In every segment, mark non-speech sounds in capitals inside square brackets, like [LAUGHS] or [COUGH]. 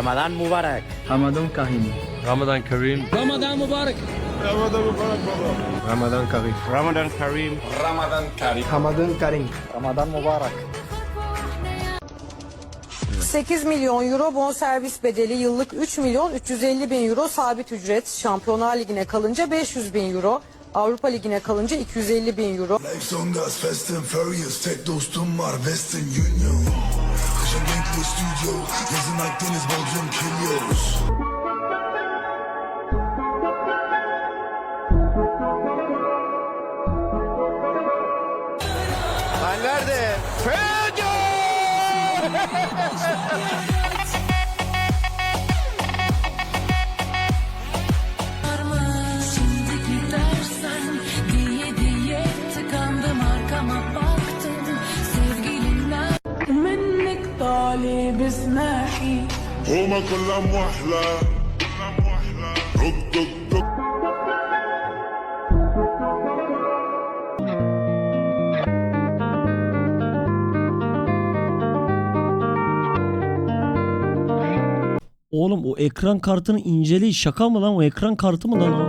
Ramadan Mubarak. Ramadan Karim. Ramadan Kareem. Ramadan Mubarak. Ramadan Karim. Ramadan Kareem. Ramadan Karim. Ramadan Mubarak. 8 milyon euro bonservis bedeli yıllık 3 milyon 350 bin euro sabit ücret. Şampiyonlar Ligi'ne kalınca 500 bin euro. Avrupa Ligi'ne kalınca 250 bin euro. Life's renkli stüdyo Yazın Akdeniz Bodrum Kilyos Şimdi [LAUGHS] طالب اسمحي هما كلها محلى رك رك رك Oğlum o ekran kartının inceliği şaka mı lan? O ekran kartı mı lan o?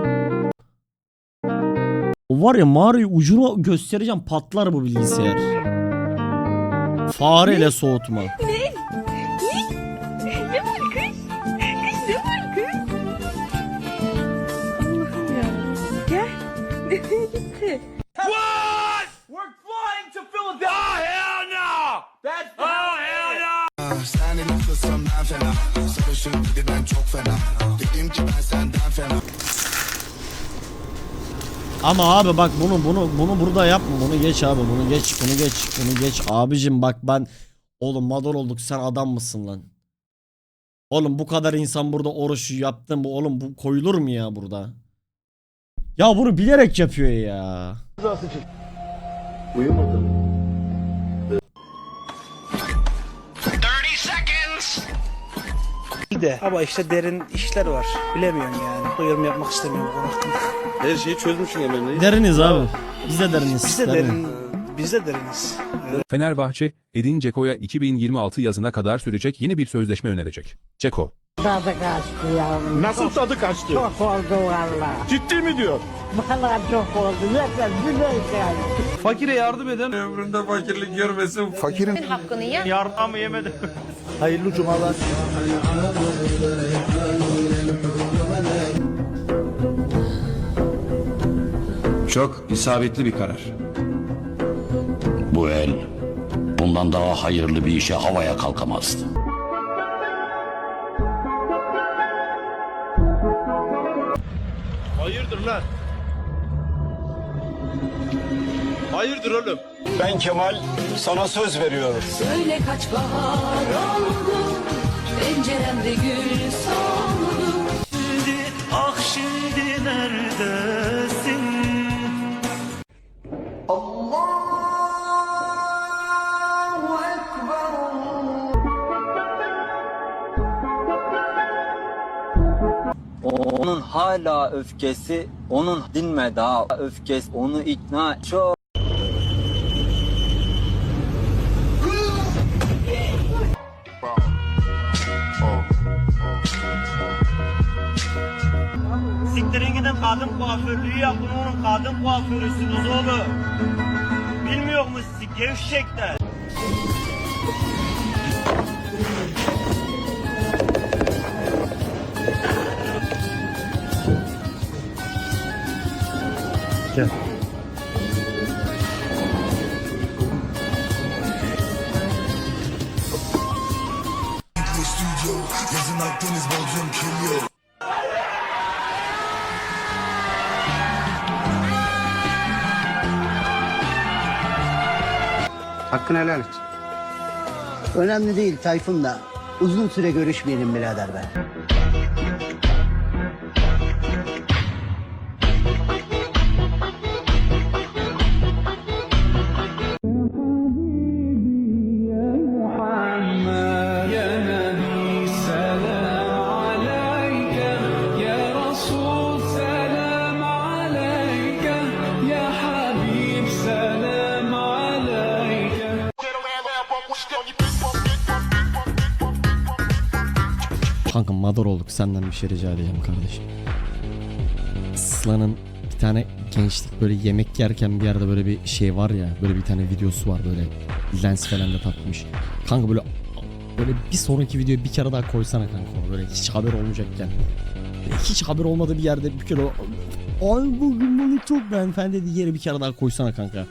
O var ya Mario ucunu göstereceğim patlar bu bilgisayar. Fareyle soğutma. Ama abi bak bunu bunu bunu burada yapma. Bunu geç abi. Bunu geç. Bunu geç. Bunu geç. Abicim bak ben oğlum mador olduk. Sen adam mısın lan? Oğlum bu kadar insan burada oruç yaptın bu oğlum bu koyulur mu ya burada? Ya bunu bilerek yapıyor ya. İyi de ama işte derin işler var. Bilemiyorum yani. Bu yorum yapmak istemiyorum bu konu hakkında. Her şeyi çözmüşsün Emre'yi. Deriniz abi. Biz de deriniz. Biz de Derin. biz de deriniz. Fenerbahçe, Edin Dzeko'ya 2026 yazına kadar sürecek yeni bir sözleşme önerecek. Ceko, Tadı kaçtı yavrum. Nasıl tadı kaçtı? Çok oldu valla. Ciddi mi diyor? Valla çok oldu. Yeter güzel yani. Fakire yardım eden ömründe fakirlik görmesin. Fakirin Yardım yemedi. [LAUGHS] Hayırlı cumalar. Çok isabetli bir karar. Bu el bundan daha hayırlı bir işe havaya kalkamazdı. Hayırdır oğlum? Ben Kemal sana söz veriyorum. Söyle kaç bahar oldu Penceremde gül soldu Ah şimdi neredesin? Onun hala öfkesi, onun dinme daha öfkesi, onu ikna çok kadın kuaförlüğü yapın oğlum. Kadın kuaförüsünüz oğlum. Bilmiyor musun gevşekler? Hakkını helal et. Önemli değil Tayfun da. uzun süre görüşmeyelim birader be. Kanka madar olduk senden bir şey rica edeceğim kardeşim. Sıla'nın bir tane gençlik böyle yemek yerken bir yerde böyle bir şey var ya böyle bir tane videosu var böyle lens falan da takmış. Kanka böyle böyle bir sonraki videoyu bir kere daha koysana kanka böyle hiç haber olmayacakken. Hiç haber olmadığı bir yerde bir kere Ay bugün bunu çok beğendim falan dediği yere bir kere daha koysana kanka.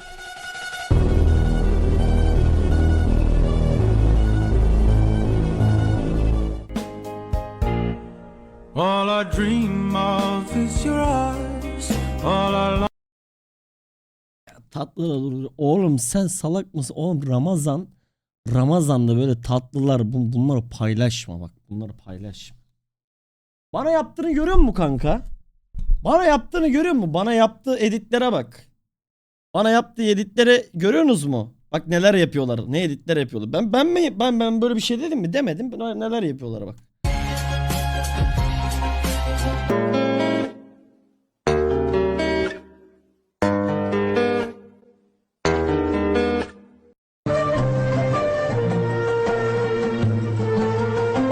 All I dream of is your eyes. All I Tatlı olur. Oğlum sen salak mısın? Oğlum Ramazan Ramazan'da böyle tatlılar bu, bunları paylaşma bak. Bunları paylaş. Bana yaptığını görüyor musun kanka? Bana yaptığını görüyor musun? Bana yaptığı editlere bak. Bana yaptığı editlere görüyorsunuz mu? Bak neler yapıyorlar. Ne editler yapıyorlar. Ben ben mi ben ben böyle bir şey dedim mi? Demedim. Neler yapıyorlar bak.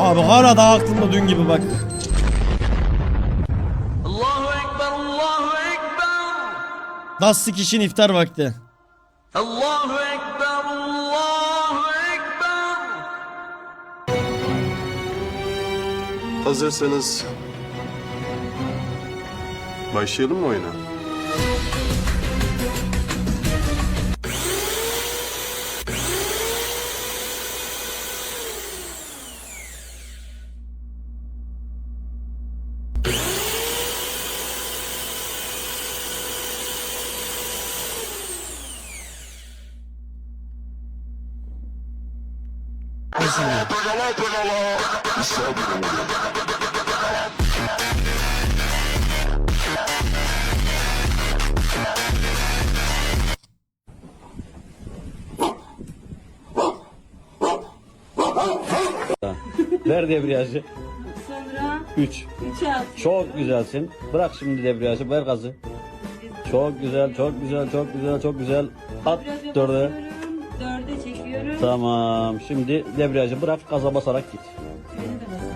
Abi hala daha aklımda dün gibi bak. Allahu Ekber, Allahu Ekber. Dastık için iftar vakti. Allahu Ekber, Allahu Ekber. Hazırsanız başlayalım mı oyuna? Ver debriyajı. Sonra 3. 3 al. Çok güzelsin. Bırak şimdi debriyajı. Ver gazı. Çok güzel, çok güzel, çok güzel, çok güzel. At dörde. 4'e çekiyorum. Tamam. Şimdi debriyajı bırak gaza basarak git.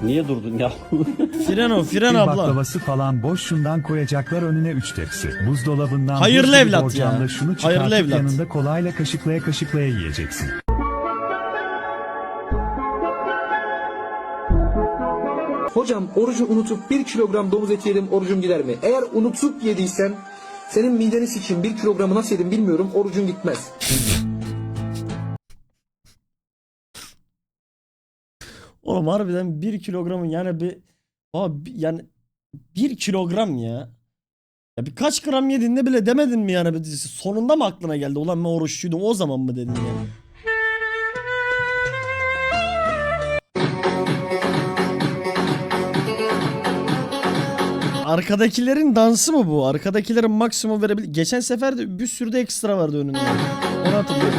Niye durdun ya? [LAUGHS] Fren o fren abla. baklavası falan boş şundan koyacaklar önüne 3 tepsi. Buzdolabından Hayırlı gibi evlat borcamla ya. şunu Hayırlı çıkartıp evlat. yanında kolayla kaşıklaya kaşıklaya yiyeceksin. Hocam orucu unutup 1 kilogram domuz eti yedim orucum gider mi? Eğer unutup yediysen senin mideni sikeyim 1 kilogramı nasıl yedim bilmiyorum orucun gitmez. Oğlum harbiden 1 kilogramın yani bir abi yani 1 kilogram ya. Ya birkaç gram yediğinde bile demedin mi yani? Sonunda mı aklına geldi? Ulan ben oruçluydum o zaman mı dedin yani? Arkadakilerin dansı mı bu? Arkadakilerin maksimum verebilir. Geçen sefer de bir sürü de ekstra vardı önünde. Onu hatırlıyorum.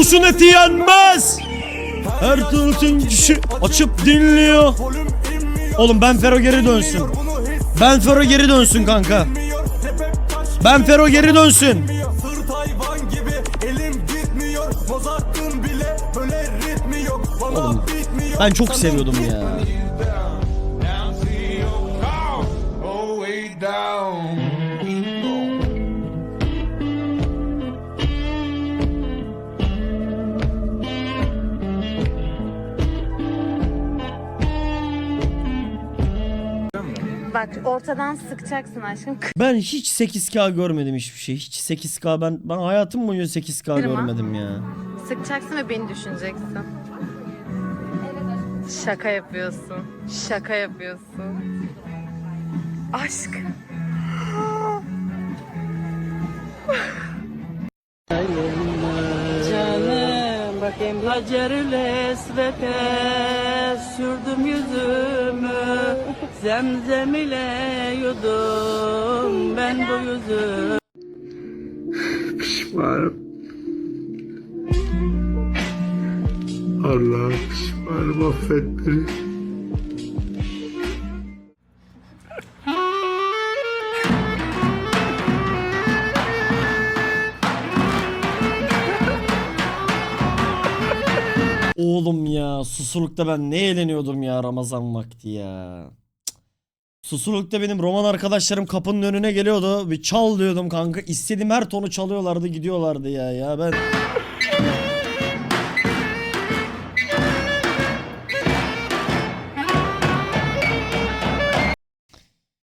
Kuşun eti yenmez. Her türlü kişi açıp dinliyor. Oğlum ben Fero geri dönsün. Ben Fero geri dönsün kanka. Ben Fero geri dönsün. Oğlum ben çok seviyordum ya. Bak ortadan sıkacaksın aşkım. Ben hiç 8K görmedim hiçbir şey. Hiç 8K ben ben hayatım boyunca 8K Kırma. görmedim ya. Sıkacaksın ve beni düşüneceksin. Şaka yapıyorsun. Şaka yapıyorsun. Aşk. Canım bakayım. Hacerle esvete sürdüm yüzümü Zemzem ile yudum ben bu yüzü Pişmanım. Allah pişmanım affet beni. Oğlum ya Susurluk'ta ben ne eğleniyordum ya Ramazan vakti ya. Susurluk'ta benim roman arkadaşlarım kapının önüne geliyordu. Bir çal diyordum kanka. İstediğim her tonu çalıyorlardı gidiyorlardı ya. Ya ben